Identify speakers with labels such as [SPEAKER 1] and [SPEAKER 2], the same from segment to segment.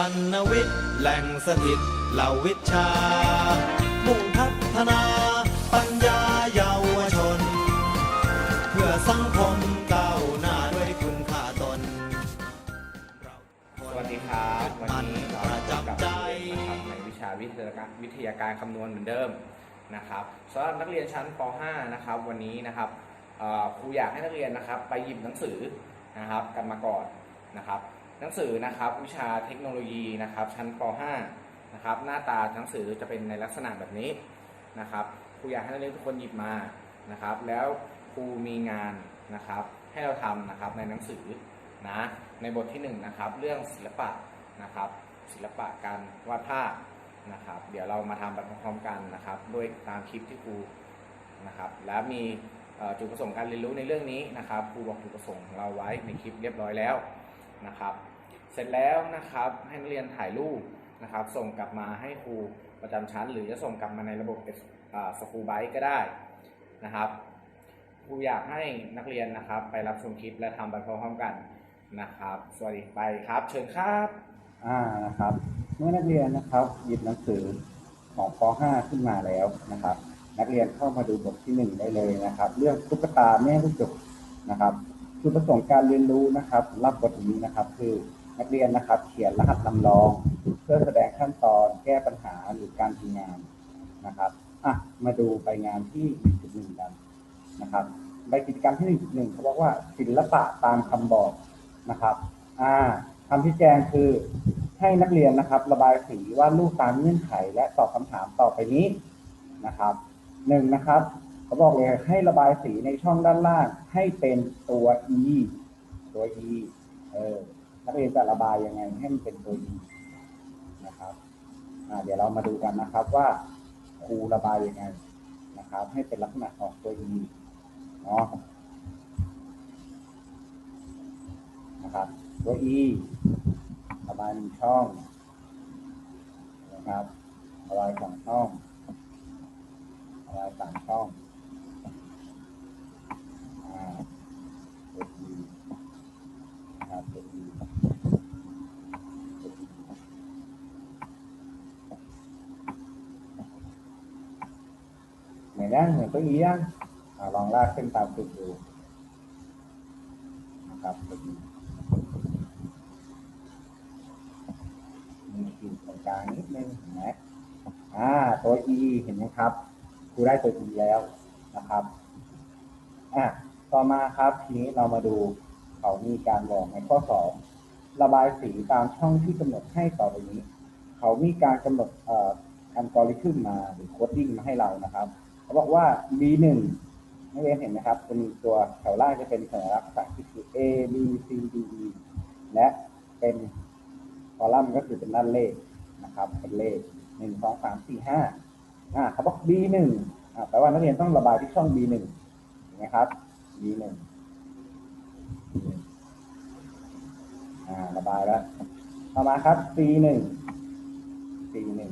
[SPEAKER 1] ปัณวิทย์แหล่งสถิตเหล่าวิชา มุ่งพัฒนาปัญญาเยาวชน เพื่อสังคมก้าวหน้าด้วยคุณค่าตน
[SPEAKER 2] สวัสดีครับวันนี้เรา
[SPEAKER 1] ประ
[SPEAKER 2] พบกับ
[SPEAKER 1] ใจ
[SPEAKER 2] นะครับในวิชาวิทยาการวิทยาการคำนวณเหมือนเดิมนะครับสำหรับนักเรียนชั้นป .5 นะครับ วันนี้นะครับครูอยากให้นักเรียนนะครับ ไปหยิบหนังสือนะครับ กันมาก่อนนะครับ นังสือนะครับวิชาเทคโนโลยีนะครับชั้นป .5 นะครับหน้าตาหนังสือจะเป็นในลักษณะแบบนี้นะครับครูอยากให้นักเรียนทุกคนหยิบมานะครับ แล้วครูมีงานนะครับ ให้เราทำนะครับในหนังสือนะในบทที่1นงนะครับเรื่องศิลปะนะครับ ศิลปะการวาดภาพนะครับ เดี๋ยวเรามาทำไปพร้อมๆกันนะครับด้วยตามคลิปที่ครูนะครับ แล้วมีจุดประสงค์การเรียนรู้ในเรื่องนี้นะครับครูบอกจุดประสงค์ของเราไว้ในคลิปเรียบร้อยแล้วนะครับ เสร็จแล้วนะครับให้นักเรียนถ่ายรูปนะครับ ส่งกลับมาให้ครูประจำชั้น หรือจะส่งกลับมาในระบบสกูไบก็ได้นะครับครูอยากให้นักเรียนนะครับ ไปรับชมคลิปและทำไปพร้อมๆกันนะครับ สวัสดีไปครับ เชิญครับ
[SPEAKER 3] อ่านะครับ เมื่อนักเรียนนะครับหยิบหนังสือของป .5 ขึ้นมาแล้วนะครับ นักเรียนเข้ามาดูบทที่หนึ่งได้เลยนะครับ เรื่องตุ๊กตาแม่ลูกจุกนะครับจุดประสงค์การเรียนรู้นะครับรับบทนี้นะครับ คือ นักเรียนนะครับ เขียนรหัสลำลอง เพื่อแสดงขั้นตอนแก้ปัญหาหรือการทำงานนะครับอะมาดูใบงานที่ 1.1 กันนะครับใบกิจกรรมที่ 1.1 เขาบอกว่าศิลปะตามคำบอกนะครับอ่าคำที่แจงคือให้นักเรียนนะครับ ระบายสีวาดรูปตามเงื่อนไข และตอบคำถามต่อไปนี้นะครับหนึ่งนะครับเขาบอกเลยให้ระบายสีในช่องด้านล่างให้เป็นตัว e ตัว e เออ นักเรียนจะระบายยังไงให้มันเป็นตัว e นะครับเดี๋ยวเรามาดูกันนะครับว่าครูระบายยังไงนะครับ ให้เป็นลักษณะของตัว e เนาะนะครับตัว e ระบายหนึ่งช่องนะครับระบายสองช่องระบายสามช่องอ่าตัว E นะครับตัว E ตัว E เห มือนยังเหมือนตัว E ยังอ่าลองลากขึ้นตามจุดดูนะครับตัว E มีขีดตรงกลางนิดนึงเห็นไหมอ่าตัว e เห็นไหมครับครูได้ตัว e แล้วนะครับอะต่อมาครับทีนี้เรามาดูเขามีการบอกในข้อสองระบายสีตามช่องที่กำหนดให้ต่อไปนี้ เขามีการกำหนดอัลกอริทึมมาหรือโคดดิ้งมาให้เรานะครับ เขาบอกว่า b1 นักเรียนเห็นไหมครับจะมีตัวแถวล่างจะเป็นสัญลักษณ์ภาษาอังกฤษคือ a b c d e และเป็นคอลัมน์ก็คือเป็นด้านเลขนะครับ เป็นเลขหนึ่งสองสามสี่ห้าอ่าเขาบอก b หนึ่งอ่าแปลว่านักเรียนต้องระบายที่ช่อง b หนึ่งเห็นไหมครับ b หนึ่งอ่าระบายแล้ว ต่อมาครับ c หนึ่ง c หนึ่ง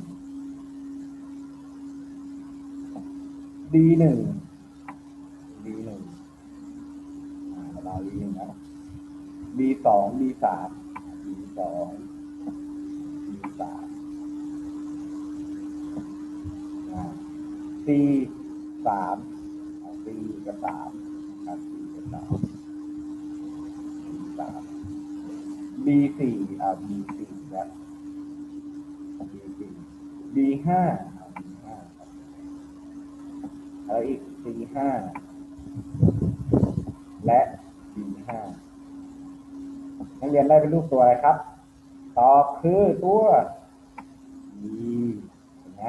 [SPEAKER 3] d หนึ่ง d หนึ่งอ่าราย d หนึ่งแล้ว b สอง b สาม b สอง b สามอ่สามอ่กับสามนะครับ c กับสาม c สาม b สี่อ่า b สี่ครับ b สี่ b ห้าอ่า b ห้า อีก c ห้าและ b ห้านักเรียนได้เป็นรูปตัวอะไรครับ ตอบคือตัว E เห็นไหม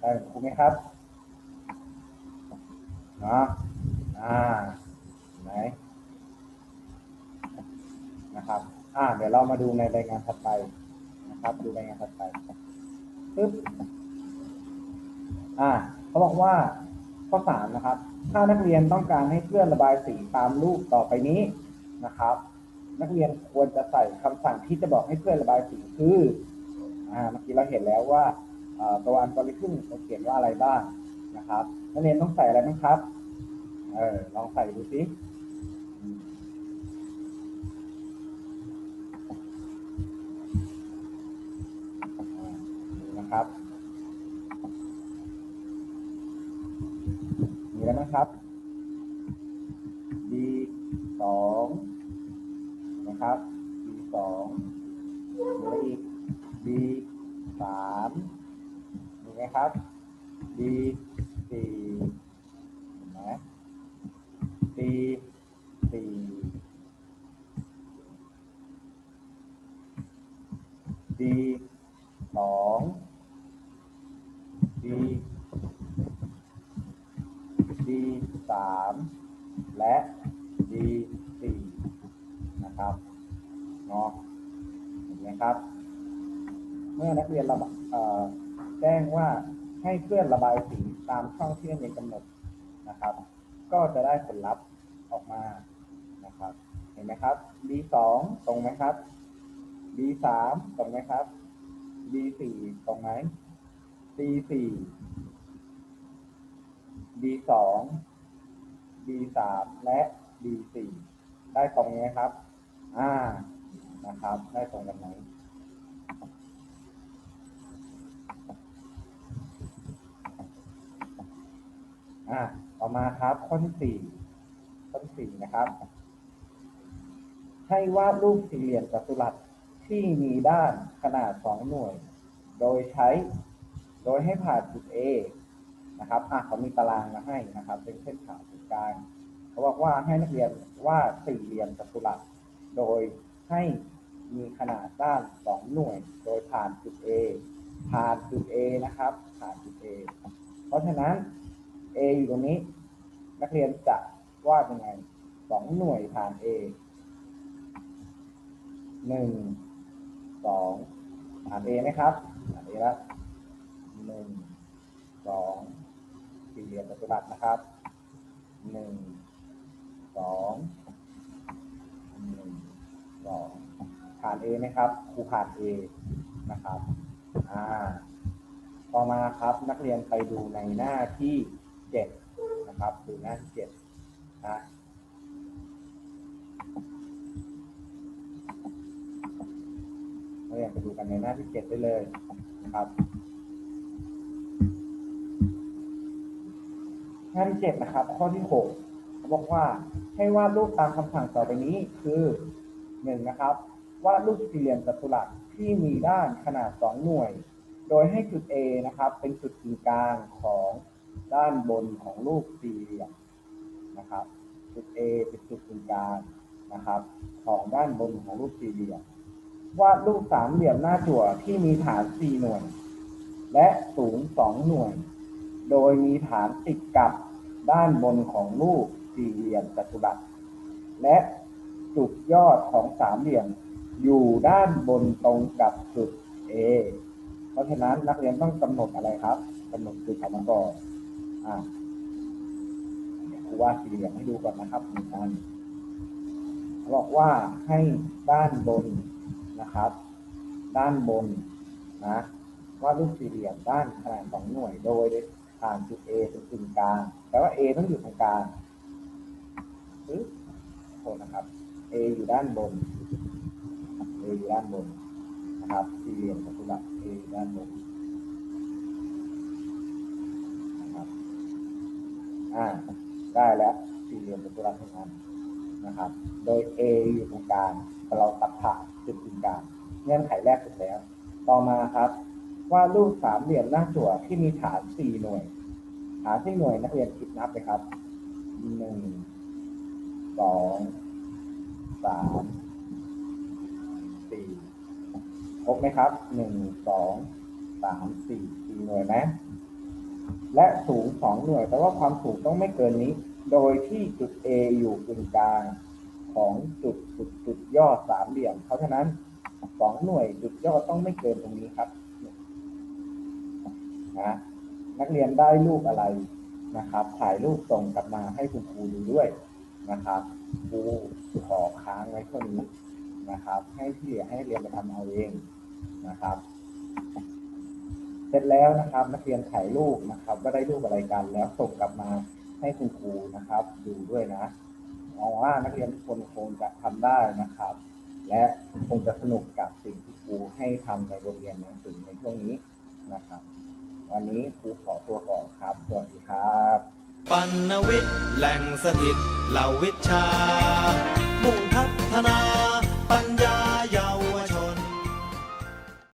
[SPEAKER 3] ได้ครูไหมครับเนาะอ่าเห็นไหมนะครับอ่าเดี๋ยวเรามาดูในรายงานถัดไปนะครับ ดูรายงานถัดไปปึ๊บอ่าเขาบอกว่า ข้อสามนะครับ ถ้านักเรียนต้องการให้เพื่อนระบายสีตามรูปต่อไปนี้นะครับ นักเรียนควรจะใส่คำสั่งที่จะบอกให้เพื่อนระบายสีคืออ่าเมื่อกี้เราเห็นแล้วว่าเอ่อตัวอัลกอริทึมเราเขียนว่าอะไรบ้างนะครับ นักเรียนต้องใส่อะไรบ้างครับ เออลองใส่ดูสิอืม ครับ มีแล้วนะครับ B สองนะครับ B สองมีอะไรอีก B สามมีไหมครับ B สี่เห็นไหม B สี่ B สอง B D สามและ D สี่นะครับเนาะเห็ นไหมครับ เมื่อนักเรียนระบอ่อแจ้งว่าให้เพื่อนระบายสีตามช่องที่นักเรียนกำหนดนะครับ ก็จะได้ผลลัพธ์ออกมานะครับ เห็นไหมครับ D สองตรงไหมครับ D สามตรงไหมครับ D สี่ตรงไหม D สี่ D สอง D สามและ D สี่ได้ตรงไหมครับ อ่า นะครับ ได้ตรงกันไหมอ่าต่อมาครับข้อที่สี่ข้อที่สี่นะครับ ให้วาดรูปสี่เหลี่ยมจัตุรัสที่มีด้านขนาดสองหน่วย โดยใช้ โดยให้ผ่านจุด A นะครับอะเขามีตารางมาให้นะครับ เป็นเส้นผ่าศูนย์กลางเขาบอกว่าให้นักเรียนวาดสี่เหลี่ยมจัตุรัส โดยให้ มีขนาดด้านสองหน่วย โดยผ่านจุด A ผ่านจุด A นะครับ ผ่านจุด A เพราะฉะนั้น A อยู่ตรงนี้ นักเรียนจะวาดยังไงสองหน่วยผ่าน A หนึ่งสองผ่าน A ไหมครับผ่าน A แล้วหนึ่งสองสี่เหลี่ยมจัตุรัสนะครับหนึ่งสองหนึ่งสอง ผ่าน A ไหมครับ ครูผ่าน A นะครับอ่าต่อมาครับนักเรียนไปดูในหน้าที่เจ็ดนะครับดูหน้าที่เจ็ดนะนักเรียนไปดูกันในหน้าที่เจ็ดได้เลยนะครับหน้าที่เจ็ดนะครับ ข้อที่หกเขาบอกว่าให้วาดรูปตามคำสั่งต่อไปนี้คือหนึ่งนะครับ วาดรูปสี่เหลี่ยมจัตุรัสที่มีด้านขนาดสองหน่วย โดยให้จุด A นะครับ เป็นจุดศูนย์กลางของด้านบนของรูปสี่เหลี่ยมนะครับ จุด A เป็นจุดศูนย์กลางนะครับของด้านบนของรูปสี่เหลี่ยม วาดรูปสามเหลี่ยมหน้าจั่วที่มีฐานสี่หน่วย และสูงสองหน่วย โดยมีฐานติดกับด้านบนของรูปสี่เหลี่ยมจัตุรัสและจุดยอดของสามเหลี่ยม อยู่ด้านบนตรงกับจุด A เพราะฉะนั้นนักเรียนต้องกำหนดอะไรครับกำหนดจุดออกมาก่อนอ่าเดี๋ยวครูวาดสี่เหลี่ยมให้ดูก่อนนะครับหนึ่งอันบอกว่าให้ด้านบนนะครับ ด้านบนนะวาดรูปสี่เหลี่ยมด้านขนาดสองหน่วยโดยผ่านจุด A เป็นจุดกลางแปลว่า A ต้องอยู่ตรงกลางโทษนะครับ A อยู่ด้านบน A อยู่ด้านบนนะครับสี่เหลี่ยมจัตุรัส A อยู่ด้านบนนะครับอ่าได้แล้วสี่เหลี่ยมจัตุรัสทั้งนั้นนะครับ โดย A อยู่ตรงกลางเราตัดผ่านจุดตรงกลางเงื่อนไขแรกเสร็จแล้ว ต่อมาครับว่าดรูปสามเหลี่ยมหน้าจั่วที่มีฐานสี่หน่วย ฐานสี่หน่วยนักเรียนคิดนับเลยครับหนึ่งสองสามสี่ ครบไหมครับหนึ่งสองสามสี่สี่หน่วยไหมและสูงสองหน่วยแปลว่าความสูงต้องไม่เกินนี้ โดยที่จุด A อยู่กึ่งกลางของจุดจุดจุดยอดสามเหลี่ยม เพราะฉะนั้นสองหน่วยจุดยอดต้องไม่เกินตรงนี้ครับนะนักเรียนได้รูปอะไรนะครับ ถ่ายรูปส่งกลับมาให้คุณครูดูด้วยนะครับครูขอค้างไว้เท่านี้นะครับ ให้ที่เหลือให้เรียนไปทำเอาเอง นะครับ เสร็จแล้วนะครับนักเรียนถ่ายรูปนะครับ ว่าได้รูปอะไรกัน แล้วส่งกลับมาให้คุณครูนะครับ ดูด้วยนะมองว่านักเรียนทุกคนคงจะทำได้นะครับ และคงจะสนุกกับสิ่งที่ครูให้ทำในโรงเรียนหนังสือในช่วงนี้นะครับ วันนี้ครูขอตัวก่อนครับสวัสดีครับ
[SPEAKER 1] ปัณวิทย์แหล่งสถิตเหล่าวิชามุ่งพัฒนาปัญญา